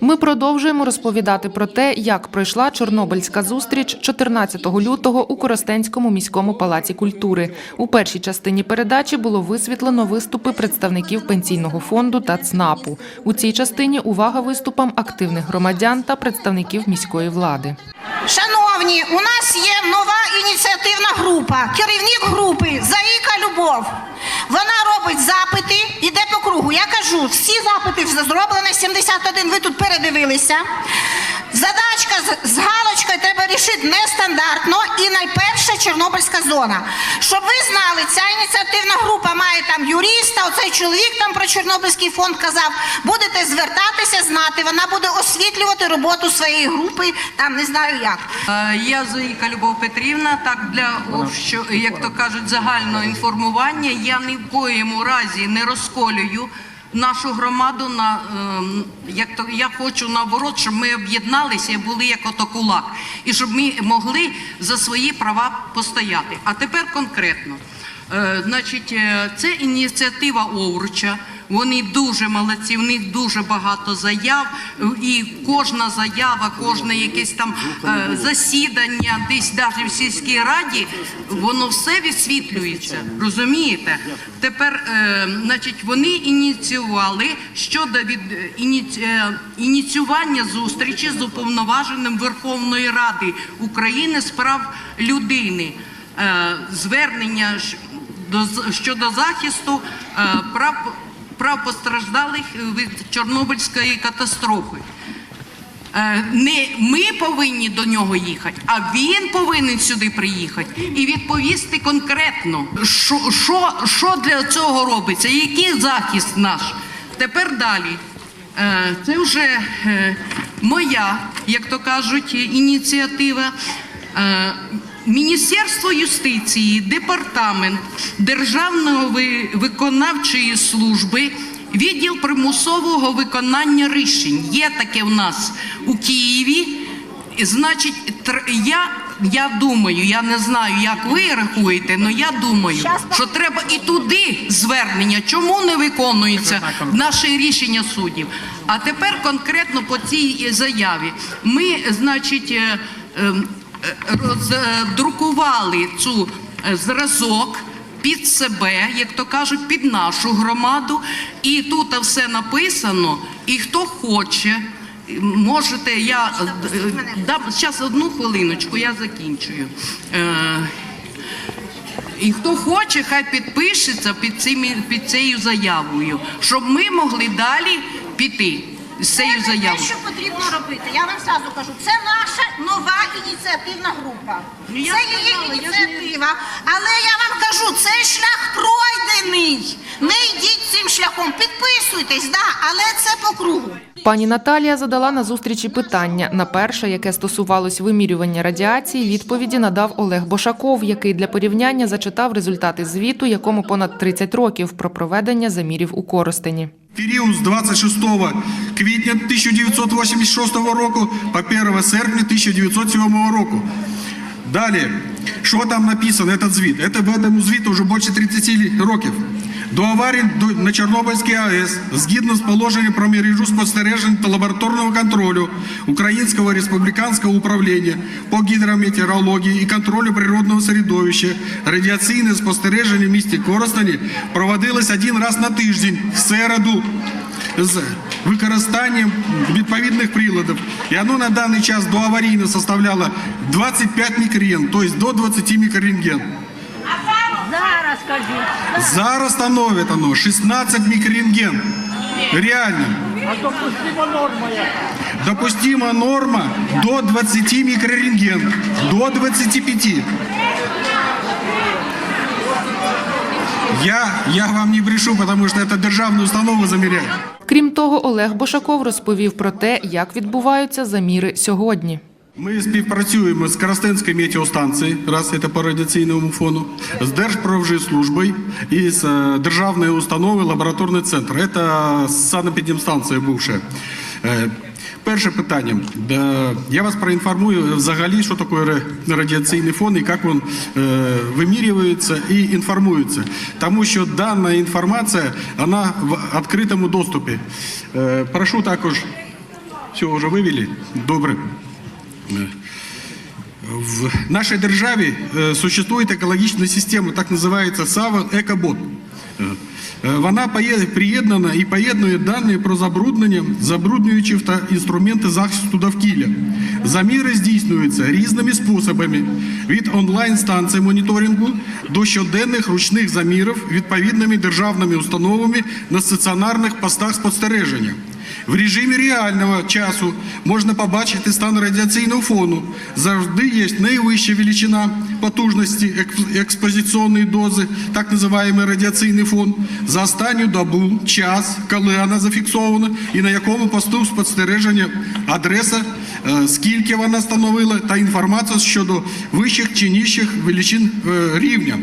Ми продовжуємо розповідати про те, як пройшла Чорнобильська зустріч 14 лютого у Коростенському міському палаці культури. У першій частині передачі було висвітлено виступи представників пенсійного фонду та ЦНАПу. У цій частині увага виступам активних громадян та представників міської влади. Шановні, у нас є нова ініціативна група, керівник групи Заїка Любов. Вона робить запити. Я кажу, всі запити вже зроблені, 71 ви тут передивилися. Задачка з, галочкою треба рішити нестандартно і найперше Чорнобильська зона. Щоб ви знали, ця ініціативна група має там юриста, оцей чоловік там про Чорнобильський фонд казав. Будете звертатися, знати. Вона буде освітлювати роботу своєї групи, там не знаю як. Е, Я Заїка Любов Петрівна. Так для общо, як то кажуть, загального інформування. Я ні в коєму разі не розколюю нашу громаду на ем, як то я хочу наоборот, щоб ми об'єдналися і були як ото кулак, і щоб ми могли за свої права постояти. А тепер конкретно. Е, Значить, е, це ініціатива Овруча. Вони дуже молодці, в них дуже багато заяв, і кожна заява, кожне якесь там е, засідання, десь навіть в сільській раді, воно все висвітлюється. Розумієте? Тепер, е, значить, вони ініціювали щодо е, ініці- ініціювання зустрічі з уповноваженим Верховної Ради України з прав людини. Звернення щодо захисту е, прав прав постраждалих від Чорнобильської катастрофи. Е, Не ми повинні до нього їхати, а він повинен сюди приїхати і відповісти конкретно, що, що, що для цього робиться, який захист наш. Тепер далі. Е, Це вже е, моя, як то кажуть, ініціатива. Е, Міністерство юстиції, департамент Державної виконавчої служби, відділ примусового виконання рішень. Є таке в нас у Києві. Значить, я, я думаю, я не знаю, як ви рахуєте, але я думаю, що треба і туди звернення. Чому не виконується наше рішення суддів? А тепер конкретно по цій заяві. Ми, значить, е, ем, е, роздрукували цю е, зразок під себе, як то кажуть, під нашу громаду. І тут все написано. І хто хоче, можете, я е, дам зараз одну хвилиночку, я закінчую. Е, і хто хоче, хай підпишеться під, цими, під цією заявою, щоб ми могли далі піти з цією Це те, що потрібно робити. Я вам зразу кажу, це наша нова ініціативна група. Ну, я Це сказала, її я ж не- ініціатива. Але я вам кажу, цей шлях пройдений. Не йдіть цим шляхом, підписуйтесь, да, але це по кругу. Пані Наталія задала на зустрічі питання. На перше, яке стосувалось вимірювання радіації, відповіді надав Олег Бошаков, який для порівняння зачитав результати звіту, якому понад 30 років про проведення замірів у Коростені. Період з 26 квітня 1986 року по 1 серпня 1907 року. Далі, що там написано, этот звіт? Это в этом звіту вже більше 30 років. До аварії до- на Чорнобильській АЕС, згідно з положенням про мережу спостережень та лабораторного контролю Українського республіканського управління по гідрометеорології і контролю природного середовища, радіаційне спостереження в місті Коростені проводилось один раз на тиждень в середу з використанням відповідних приладів. І воно на даний час до аварійно составляло 25 мікрорентген, тобто до 20 мікрорентген. Зараз кажіть. Зараз становить оно 16 микрорентген. Реально. А допустима норма яка? Допустима норма до 20 микрорентген. До 25. Я, я вам не брешу, потому что это державную установу замеряет. Крім того, Олег Бошаков розповів про те, як відбуваються заміри сьогодні. Ми співпрацюємо з Коростенською метеостанцією, раз це по радіаційному фону, з Держпродспоживслужбою і з е, державної установи лабораторний центр. Це санепідемстанція бувша. Е, Перше питання. Е, Я вас проінформую взагалі, що таке радіаційний фон і як він вимірюється і інформується. Тому що дана інформація вона в відкритому доступі. Прошу також Все, уже вывели? Добре. Е, В нашей державе э, существует экологичная система, так называется САВА «Екобот». Е, е, Вона поє- приєднана і поєднує дані про забруднення, забруднюючі та інструменти захисту довкілля. Заміри здійснюються різними способами від онлайн-станцій моніторингу до щоденних ручних замірів відповідними державними установами на стаціонарних постах спостереження. В режимі реального часу можна побачити стан радіаційного фону. Завжди є найвища величина потужності експозиційної дози, так називаємо радіаційний фон, за останню добу, час, коли вона зафіксована і на якому посту спостереження адреса, е, скільки вона становила, та інформація щодо вищих чи нижчих величин е, рівня.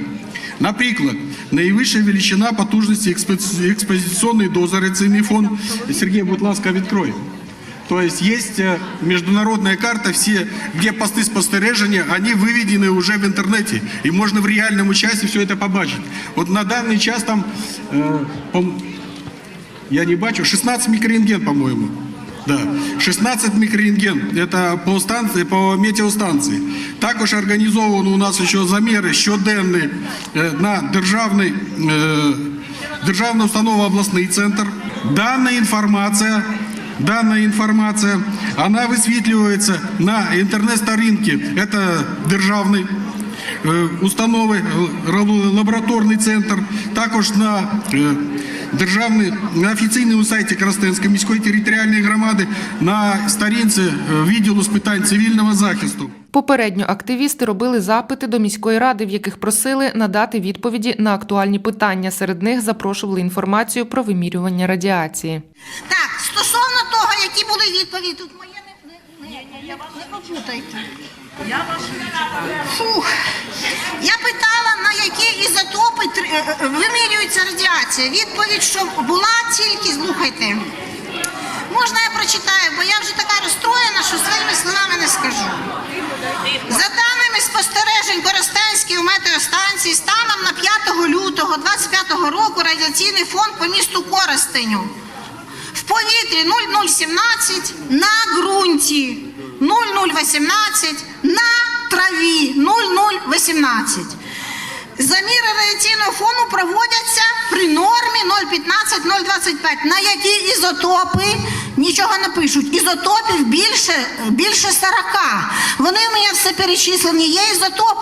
Наприклад, найвища величина потужності експози- експозиційної дози радіаційний фон. Сергій, будь ласка, відкрой. То есть есть э, международная карта, все, где посты спостережения, они выведены уже в интернете. И можно в реальном часе все это побачить. Вот на данный час там, э, пом- я не бачу, 16 микрорентген, по-моему. Да, 16 микрорентген, это по станції, по метеостанції. Також організовано у нас ще заміри щоденні е, на державний, е, державна установа обласний центр. Дана інформація, дана інформація, вона висвітлюється на інтернет-сторінці, це державний е, установи, е, лабораторний центр, також на е, державний на офіційному сайті Коростенської міської територіальної громади на сторінці е, відділу з питань цивільного захисту. Попередньо активісти робили запити до міської ради, в яких просили надати відповіді на актуальні питання. Серед них запрошували інформацію про вимірювання радіації. Так, стосовно того, які були відповіді, тут моє не, не, не, не, не попутайте. Я вашу не читаю. Фух. Я питала, на які ізотопи тр- е, е, вимірюється радіація. Відповідь, що була тільки, слухайте. Можна я прочитаю, бо я вже така розстроєна, що своїми словами не скажу. За даними спостережень Коростенської метеостанції, станом на 5 лютого 25 року радіаційний фон по місту Коростеню в повітрі 0017, на ґрунті 0018, на траві 0018. Заміри радіаційного фону проводяться при нормі 0,15-0,25. На які ізотопи нічого не пишуть. Ізотопів більше, більше 40. Вони у мене все перечислені. Є ізотоп.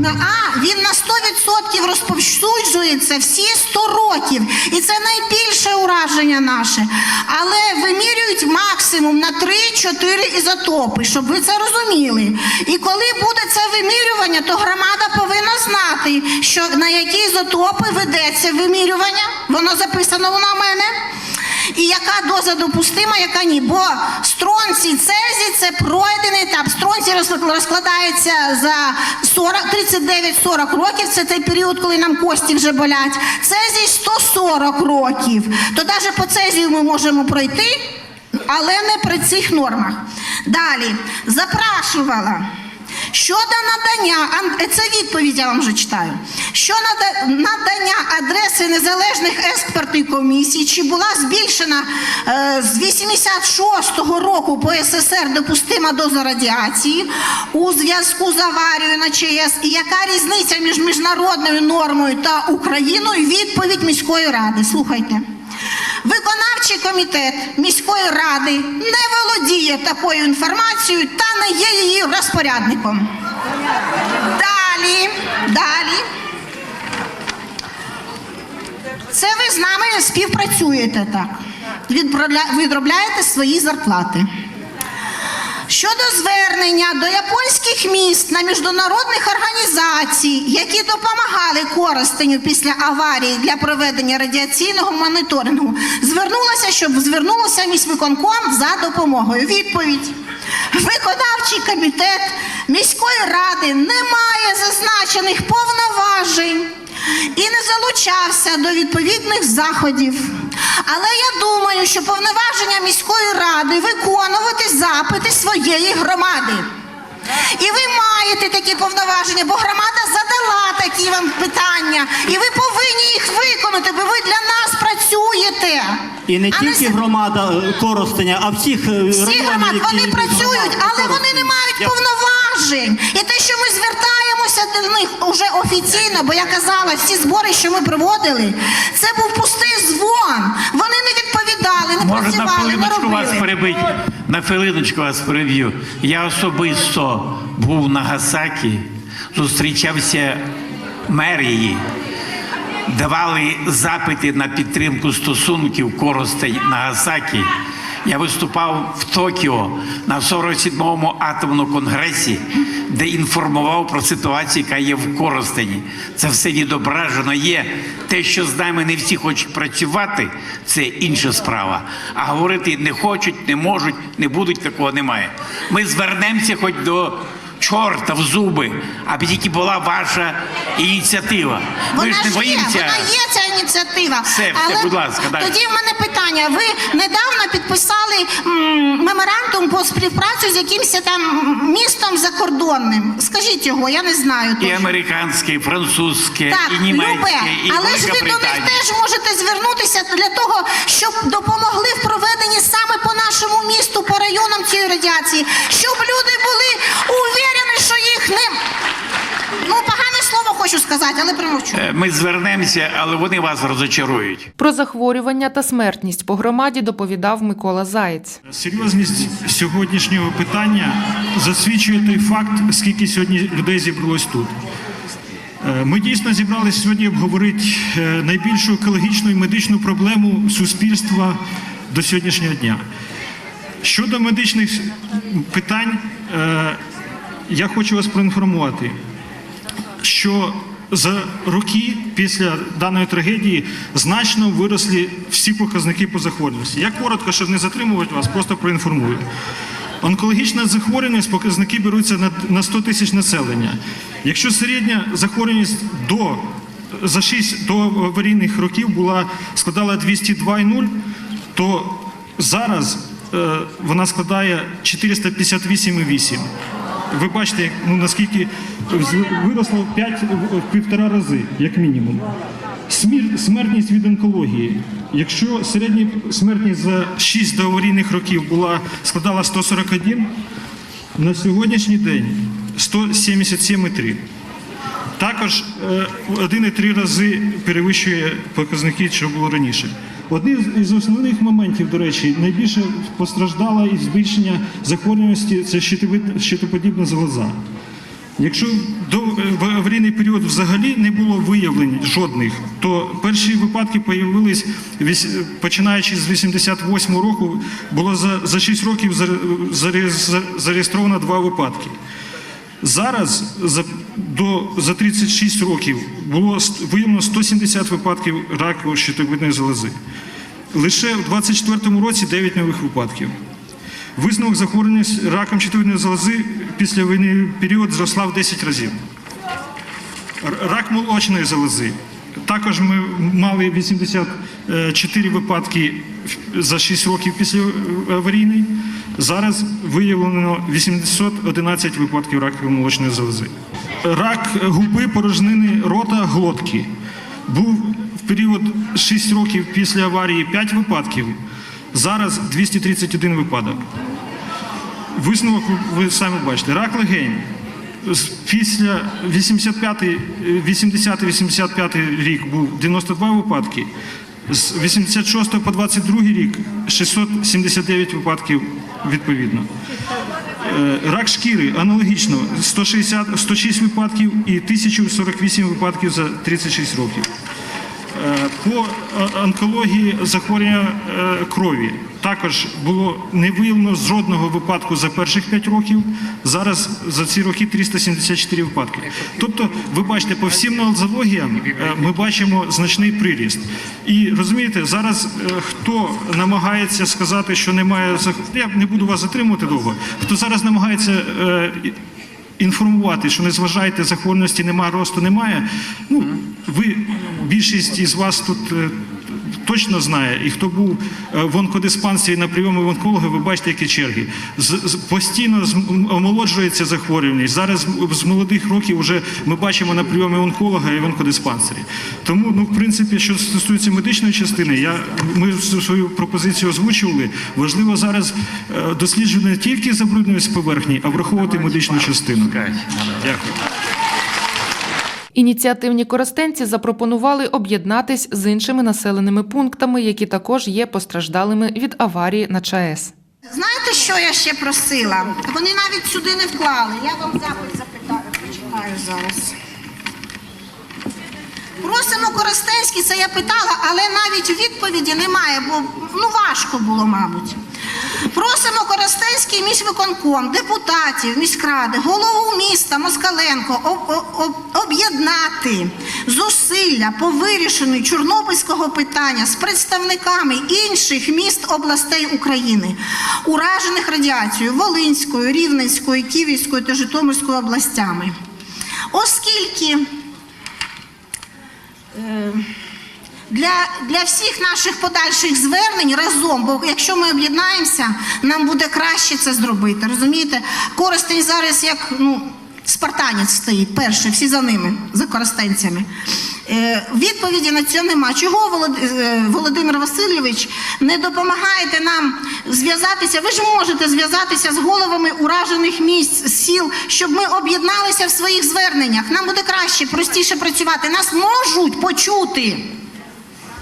А, він на 100% розповсюджується всі 100 років. І це найбільше ураження наше. Але вимірюють максимум на 3-4 ізотопи, щоб ви це розуміли. І коли буде це вимірювання, то громада повинна знати, що на які ізотопи ведеться вимірювання. Воно записано на мене. І яка доза допустима, яка ні. Бо стронцій, цезій це пройдений етап. Стронцій розкла- розкладається за 39-40 років. Це той період, коли нам кості вже болять. Цезій 140 років. То навіть по цезію ми можемо пройти, але не при цих нормах. Далі запрашувала. Щодо надання, ан- це відповідь я вам вже читаю. Що надання адреси незалежних експертних комісій, чи була збільшена е, з 86-го року по СССР допустима доза радіації у зв'язку з аварією на ЧАЕС, і яка різниця між міжнародною нормою та Україною? Відповідь міської ради. Слухайте. Виконавчий комітет міської ради не володіє такою інформацією та не є її розпорядником. Далі, далі. Це ви з нами співпрацюєте так. Відробляєте свої зарплати. Щодо звернення до японських міст на міжнародних організацій, які допомагали Коростеню після аварії для проведення радіаційного моніторингу, звернулася, щоб звернулося міськвиконком за допомогою. Відповідь. Виконавчий комітет міської ради не має зазначених повноважень і не залучався до відповідних заходів. Але я думаю, що повноваження міської ради виконувати запити своєї громади. І ви маєте такі повноваження, бо громада задала такі вам питання, і ви повинні їх виконати, бо ви для нас працюєте. І не А тільки громада е, Коростеня, а всіх е, всі районів, громад, які вони працюють, але вони до них уже офіційно, бо я казала, всі збори, що ми проводили, це був пустий дзвон. Вони не відповідали, не Може на працювали, не хвилиночку вас робили. перебити? На хвилиночку вас переб'ю. Я особисто був на Гасакі, зустрічався мерії, давали запити на підтримку стосунків Коростень Нагасакі. Я виступав в Токіо на 47-му атомному конгресі, де інформував про ситуацію, яка є в Коростені. Це все відображено є. Те, що з нами не всі хочуть працювати, це інша справа. А говорити не хочуть, не можуть, не будуть, такого немає. Ми звернемося хоч до чорта в зуби, аби тільки була ваша ініціатива. Ми Вона ж не ж є, боїмося. вона є ця ініціатива. Все, все, будь ласка, далі. тоді в мене питання. Ви недавно підписали м, меморандум по співпрацю з якимось там містом закордонним. Скажіть його, я не знаю. І точно. американське, і французьке, Так, і німецьке, любе, і але ж ви до них теж можете звернутися для того, щоб допомогли в проведенні саме по нашому місту, по районам цієї радіації, щоб люди були уверені, не ну погане слово хочу сказати, але примовчу. Е, Ми звернемося, але вони вас розочарують. Про захворювання та смертність по громаді доповідав Микола Заєць. Серйозність сьогоднішнього питання засвідчує той факт, скільки сьогодні людей зібралось тут. Е, Ми дійсно зібралися сьогодні обговорити е, найбільшу екологічну і медичну проблему суспільства до сьогоднішнього дня. Щодо медичних питань, я хочу вас проінформувати, що за роки після даної трагедії значно виросли всі показники по захворюваності. Я коротко, щоб не затримувати вас, просто проінформую. Онкологічна захворюваність показники беруться на, на 100 тисяч населення. Якщо середня захворюваність до за 6 до аварійних років була складала 202,0, то зараз е, вона складає 458,8. Ви бачите, як, ну, наскільки виросло в 5, в півтора рази, як мінімум. Смір, смертність від онкології. Якщо середня смертність за 6 доаварійних років була, складала 141, на сьогоднішній день 177,3. Також е, в 1,3 рази перевищує показники, що було раніше. Один із основних моментів, до речі, найбільше постраждала із збільшення захворюваності це щитоподібна залоза. Якщо в аварійний період взагалі не було виявлень жодних, то перші випадки появились починаючи з 88 року, було за, за 6 років заре- заре- зареєстровано два випадки. Зараз за, до, за 36 років було виявлено 170 випадків раку щитовидної залози. Лише в 2024 році 9 нових випадків. Висновок захворювання раком щитовидної залози після війни період зросла в 10 разів. Рак молочної залози. Також ми мали 84 випадки за 6 років після е, аварійної. Зараз виявлено 811 випадків раку молочної залози. Рак губи, порожнини рота, глотки. Був в період 6 років після аварії 5 випадків. Зараз 231 випадок. Висновок ви самі бачите. Рак легень. Після 85 80-85 рік був 92 випадки. З 86 по 22 рік 679 випадків відповідно. Е, Рак шкіри аналогічно 160, 106 випадків і 1048 випадків за 36 років. По е, онкології захворювання е, крові також було не виявлено жодного випадку за перших 5 років. Зараз за ці роки 374 випадки. Тобто, ви бачите, по всім нозологіям е, ми бачимо значний приріст. І розумієте, зараз хто намагається сказати, що немає я не буду вас затримувати довго. Хто зараз намагається інформувати, що не зважайте захворюваності немає, росту немає. Ну, ви, більшість із вас тут е, точно знає, і хто був е, в онкодиспансері на прийомі в онколога, ви бачите, які черги. З, з- постійно омолоджується захворюваність. Зараз з молодих років вже ми бачимо на прийомі онколога і в онкодиспансері. Тому, ну, в принципі, що стосується медичної частини, я, ми свою пропозицію озвучували. Важливо зараз е, досліджувати не тільки забрудненість поверхні, а враховувати медичну частину. Дякую. Ініціативні користенці запропонували об'єднатись з іншими населеними пунктами, які також є постраждалими від аварії на ЧАЕС. Знаєте, що я ще просила? Вони навіть сюди не вклали. Я вам запит запитаю, починаю зараз. Просимо Коростенський, це я питала, але навіть відповіді немає, бо ну важко було, мабуть. Просимо Коростенський міськвиконком, депутатів, міськради, голову міста Москаленко об- об- об- об'єднати зусилля по вирішенню чорнобильського питання з представниками інших міст областей України, уражених радіацією Волинською, Рівненською, Київською та Житомирською областями. Оскільки для, для всіх наших подальших звернень разом, бо якщо ми об'єднаємося, нам буде краще це зробити. Розумієте? Коростень зараз як ну, спартанець стоїть, перший, всі за ними, за коростенцями. Е, відповіді на це нема. Чого е, Володимир Васильович не допомагаєте нам зв'язатися? Ви ж можете зв'язатися з головами уражених місць, сіл, щоб ми об'єдналися в своїх зверненнях. Нам буде краще, простіше працювати. Нас можуть почути.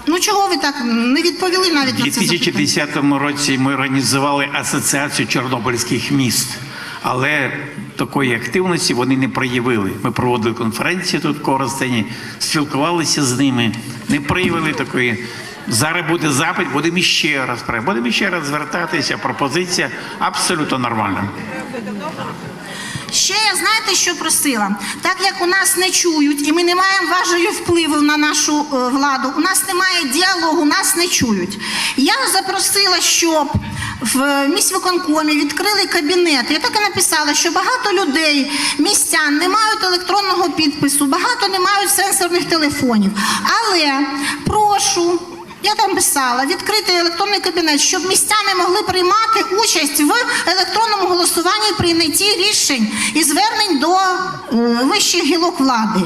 Ну чого ви так не відповіли навіть У на це запитання? 2010 році ми організували асоціацію чорнобильських міст, але такої активності вони не проявили. Ми проводили конференції тут в Коростені, спілкувалися з ними, не проявили такої. Зараз буде запит, будемо іще раз будемо іще раз звертатися. Пропозиція абсолютно нормальна. Ще я знаєте, що просила? Так як у нас не чують, і ми не маємо важелю впливу на нашу е, владу, у нас немає діалогу, нас не чують. Я запросила, щоб в міськвиконкомі відкрили кабінет. Я так і написала, що багато людей, містян не мають електронного підпису, багато не мають сенсорних телефонів. Але прошу. Я там писала відкритий електронний кабінет, щоб містяни могли приймати участь в електронному голосуванні прийнятті рішень і звернень до е, вищих гілок влади.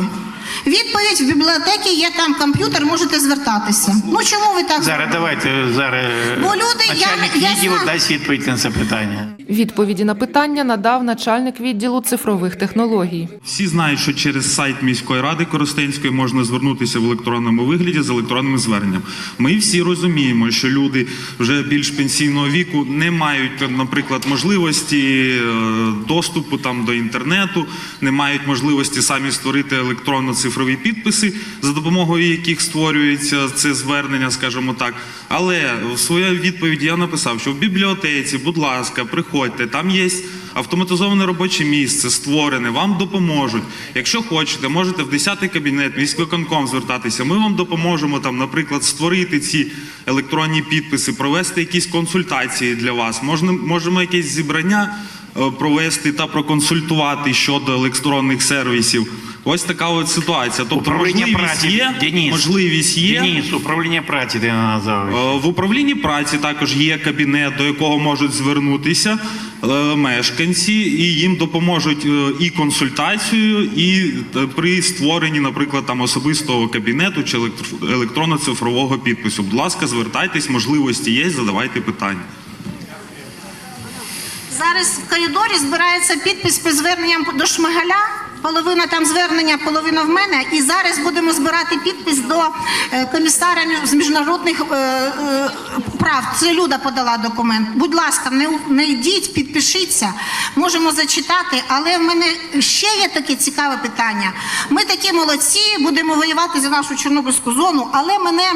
Відповідь в бібліотеці є там комп'ютер, можете звертатися. Ну чому ви так Зараз давайте зараз Бо люди, я- я, я дасть відповідь на це питання. Відповіді на питання надав начальник відділу цифрових технологій. Всі знають, що через сайт міської ради Коростенської можна звернутися в електронному вигляді з електронним зверненням. Ми всі розуміємо, що люди вже більш пенсійного віку не мають, наприклад, можливості е, доступу там до інтернету, не мають можливості самі створити електронно-цифрові підписи, за допомогою яких створюється це звернення, скажімо так. Але в своїй відповіді я написав, що в бібліотеці, будь ласка, приходьте, там є автоматизоване робоче місце, створене, вам допоможуть. Якщо хочете, можете в 10-й кабінет, міськвиконком звертатися. Ми вам допоможемо там, наприклад, створити ці електронні підписи, провести якісь консультації для вас. Можна, можемо якесь зібрання е, провести та проконсультувати щодо електронних сервісів. Ось така от ситуація. Тобто Управління можливість праці є, Денис, можливість є. Денис, управління праці ти назовеш. Е, В управлінні праці також є кабінет, до якого можуть звернутися е, мешканці, і їм допоможуть е, і консультацією, і при створенні, наприклад, там особистого кабінету чи електро- електронно-цифрового підпису. Будь ласка, звертайтесь, можливості є, задавайте питання. Зараз в коридорі збирається підпис під зверненням до Шмигаля. Половина там звернення, половина в мене. І зараз будемо збирати підпис до е, комісара з міжнародних е, е, прав. Це Люда подала документ. Будь ласка, не, не йдіть, підпишіться. Можемо зачитати. Але в мене ще є таке цікаве питання. Ми такі молодці, будемо воювати за нашу Чорнобильську зону, але мене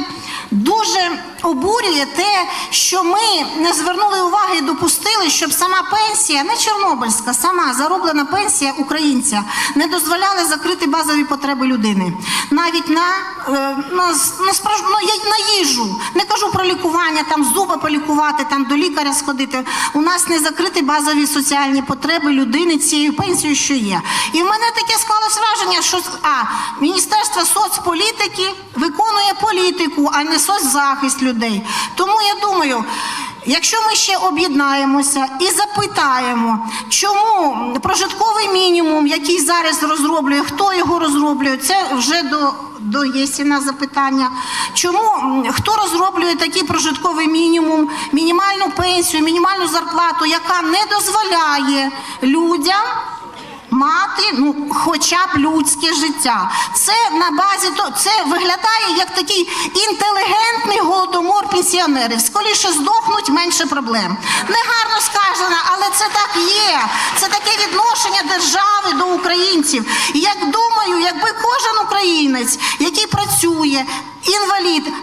дуже обурює те, що ми не звернули уваги і допустили, щоб сама пенсія, не чорнобильська, сама зароблена пенсія українця не дозволяла закрити базові потреби людини. Навіть на, е, на, на, ну, на їжу. Не кажу про лікування, там зуби полікувати, там до лікаря сходити. У нас не закриті базові соціальні потреби людини цією пенсією, що є. І в мене таке склалось враження, що а, Міністерство соцполітики виконує політику, а не соцзахист людей. Тому я думаю. Якщо ми ще об'єднаємося і запитаємо, чому прожитковий мінімум, який зараз розроблює, хто його розроблює, це вже до, до Єсіна запитання. Чому хто розроблює такий прожитковий мінімум, мінімальну пенсію, мінімальну зарплату, яка не дозволяє людям мати ну, хоча б людське життя. Це на базі то це виглядає як такий інтелігентний голодомор пенсіонерів. Скоріше здохнуть, менше проблем. Негарно сказано, але це так є. Це таке відношення держави до українців. І як думаю, якби кожен українець, який працює, інвалід,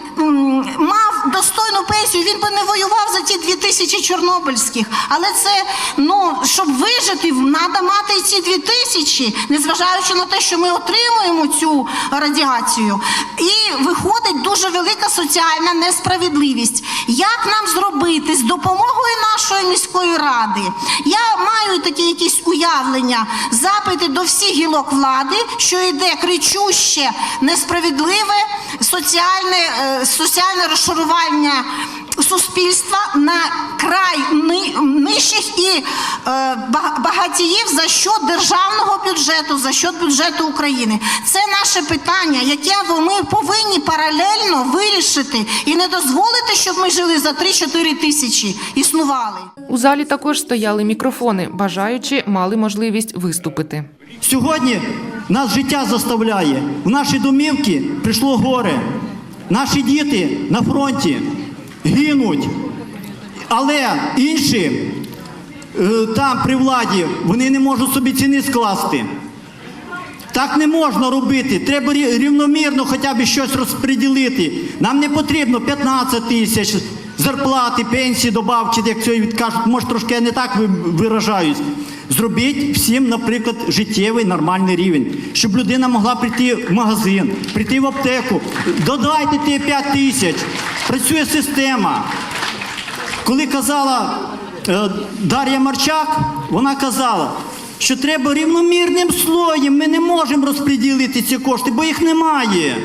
мав достойну пенсію, він би не воював за ті дві тисячі чорнобильських. Але це, ну, щоб вижити, треба мати ці дві тисячі, незважаючи на те, що ми отримуємо цю радіацію. І виходить дуже велика соціальна несправедливість. Як нам зробити з допомогою нашої міської ради? Я маю такі якісь уявлення, запити до всіх гілок влади, що йде кричуще, несправедливе соціальне, е, соціальне розшарування суспільства на край ни- нижчих і е, багатіїв за счет державного бюджету, за счет бюджету України. Це наше питання, яке ми повинні паралельно вирішити і не дозволити, щоб ми жили за 3-4 тисячі, існували. У залі також стояли мікрофони. Бажаючі мали можливість виступити. Сьогодні нас життя заставляє. В наші домівки прийшло горе. Наші діти на фронті гинуть. Але інші е, там при владі вони не можуть собі ціни скласти. Так не можна робити. Треба рівномірно хоча б щось розподілити. Нам не потрібно 15 тисяч зарплати, пенсії, добавки, як це відкажуть. Може, трошки я не так ви- виражаюсь. Зробіть всім, наприклад, життєвий нормальний рівень, щоб людина могла прийти в магазин, прийти в аптеку. Додайте ті 5 тисяч. Працює система. Коли казала е, Дар'я Марчак, вона казала, що треба рівномірним слоєм. Ми не можемо розподілити ці кошти, бо їх немає.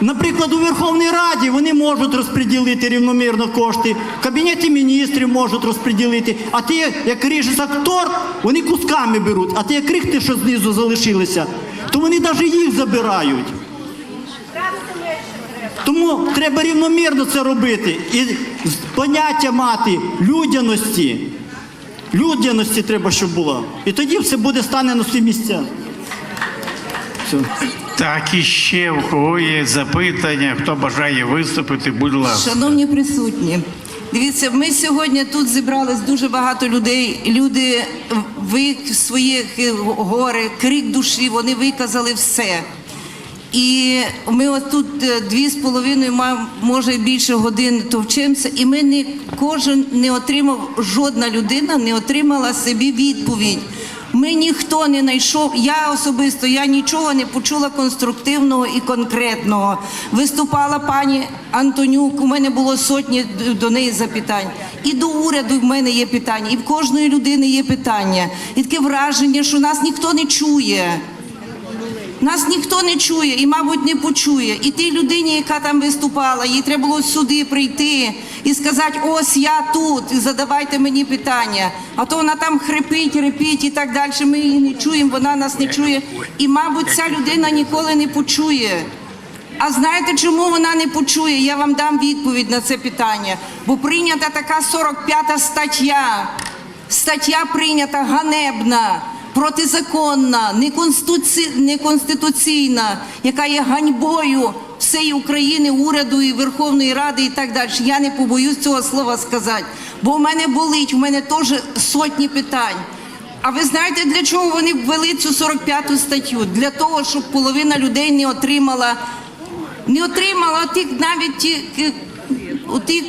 Наприклад, у Верховній Раді вони можуть розподілити рівномірно кошти, в Кабінеті міністрів можуть розподілити, а ті, як ріже актор, вони кусками беруть, а ті, як крихти, що знизу залишилися, то вони навіть їх забирають. Тому треба рівномірно це робити і поняття мати людяності. Людяності треба, щоб було. І тоді все буде стане на свої місця. Все. Так, і ще у кого є запитання, хто бажає виступити, будь ласка. Шановні присутні, дивіться, ми сьогодні тут зібрались дуже багато людей. Люди ви свої гори, крик душі, вони виказали все. І ми от тут е, дві з половиною, може більше годин товчимося, і ми не кожен не отримав, жодна людина не отримала собі відповідь. Ми ніхто не знайшов. Я особисто я нічого не почула конструктивного і конкретного. Виступала пані Антонюк. У мене було сотні до неї запитань. І до уряду в мене є питання, і в кожної людини є питання. І таке враження, що нас ніхто не чує. Нас ніхто не чує і, мабуть, не почує. І тій людині, яка там виступала, їй треба було сюди прийти і сказати: ось я тут, і задавайте мені питання. А то вона там хрипить, репить і так далі. Ми її не чуємо, вона нас не чує. І, мабуть, ця людина ніколи не почує. А знаєте, чому вона не почує? Я вам дам відповідь на це питання. Бо прийнята така 45 стаття. Стаття прийнята ганебна, протизаконна, неконституці- неконституційна, яка є ганьбою всієї України, уряду і Верховної Ради і так далі. Я не побоюсь цього слова сказати, бо в мене болить, в мене теж сотні питань. А ви знаєте, для чого вони ввели цю 45 статтю? Для того, щоб половина людей не отримала, не отримала тих навіть ті, ки- отих,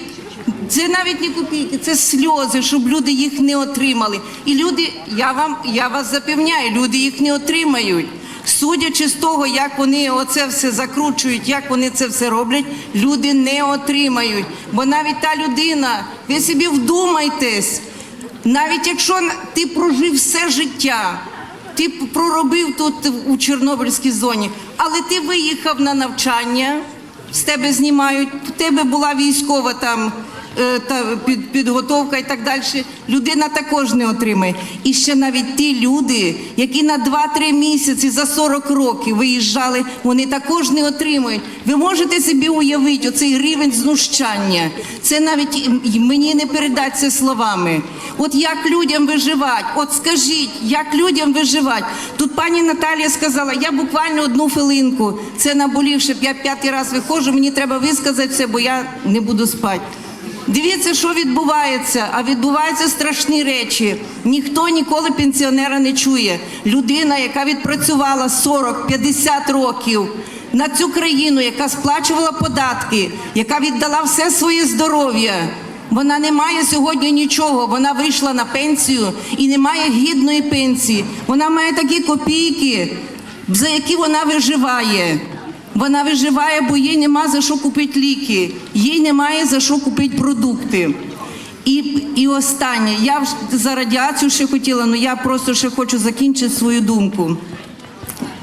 це навіть не копійки, це сльози, щоб люди їх не отримали. І люди, я вам, я вас запевняю, люди їх не отримають. Судячи з того, як вони оце все закручують, як вони це все роблять, люди не отримають. Бо навіть та людина, ви собі вдумайтесь, навіть якщо ти прожив все життя, ти проробив тут у Чорнобильській зоні, але ти виїхав на навчання, з тебе знімають, в тебе була військова там та під, підготовка і так далі. Людина також не отримає. І ще навіть ті люди, які на 2-3 місяці за 40 років виїжджали, вони також не отримують. Ви можете собі уявити оцей рівень знущання. Це навіть мені не передати це словами. От як людям виживати? От скажіть, як людям виживати? Тут пані Наталія сказала, я буквально одну хвилинку. Це наболівши, я п'ятий раз виходжу, мені треба висказати це, бо я не буду спати. Дивіться, що відбувається, а відбуваються страшні речі. Ніхто ніколи пенсіонера не чує. Людина, яка відпрацювала 40-50 років на цю країну, яка сплачувала податки, яка віддала все своє здоров'я. Вона не має сьогодні нічого. Вона вийшла на пенсію і не має гідної пенсії. Вона має такі копійки, за які вона виживає. Вона виживає, бо їй нема за що купити ліки, їй немає за що купити продукти. І, і останнє, я за радіацію ще хотіла, але я просто ще хочу закінчити свою думку.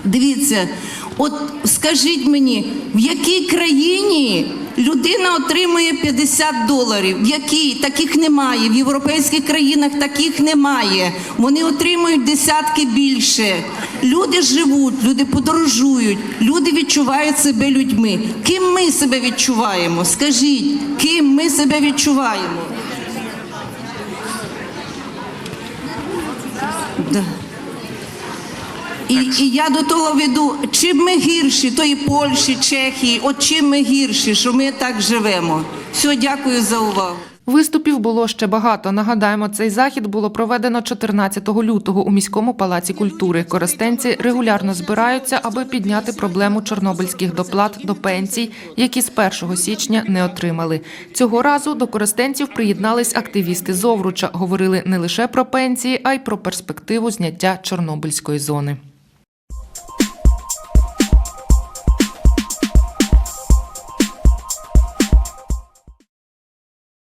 Дивіться, от скажіть мені, в якій країні людина отримує 50 доларів? В якій? Таких немає. В європейських країнах таких немає. Вони отримують десятки більше. Люди живуть, люди подорожують, люди відчувають себе людьми. Ким ми себе відчуваємо? Скажіть, ким ми себе відчуваємо? Да. І, і я до того веду, чим ми гірші, тої Польщі, Чехії, от чим ми гірші, що ми так живемо. Все, дякую за увагу. Виступів було ще багато. Нагадаємо, цей захід було проведено 14 лютого у міському палаці культури. Користенці регулярно збираються, аби підняти проблему чорнобильських доплат до пенсій, які з 1 січня не отримали. Цього разу до користенців приєднались активісти з Овруча. Говорили не лише про пенсії, а й про перспективу зняття чорнобильської зони.